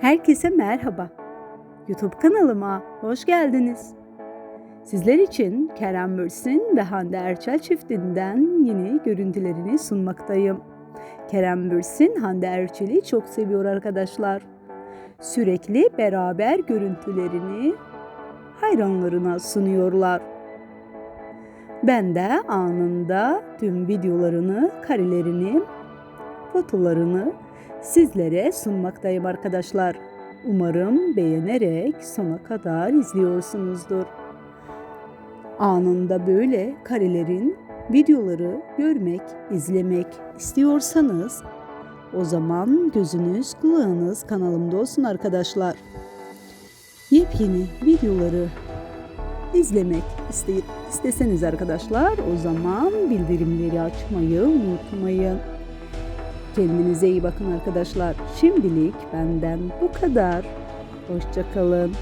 Herkese merhaba. YouTube kanalıma hoş geldiniz. Sizler için Kerem Bürsin ve Hande Erçel çiftinden yeni görüntülerini sunmaktayım. Kerem Bürsin Hande Erçel'i çok seviyor arkadaşlar. Sürekli beraber görüntülerini hayranlarına sunuyorlar. Ben de anında tüm videolarını, karelerini, fotolarını sizlere sunmaktayım arkadaşlar. Umarım beğenerek sona kadar izliyorsunuzdur. Anında böyle karelerin videoları görmek, izlemek istiyorsanız o zaman gözünüz, kulağınız kanalımda olsun arkadaşlar. Yepyeni videoları izlemek iste- isteseniz arkadaşlar o zaman bildirimleri açmayı unutmayın. Kendinize iyi bakın arkadaşlar. Şimdilik benden bu kadar. Hoşçakalın.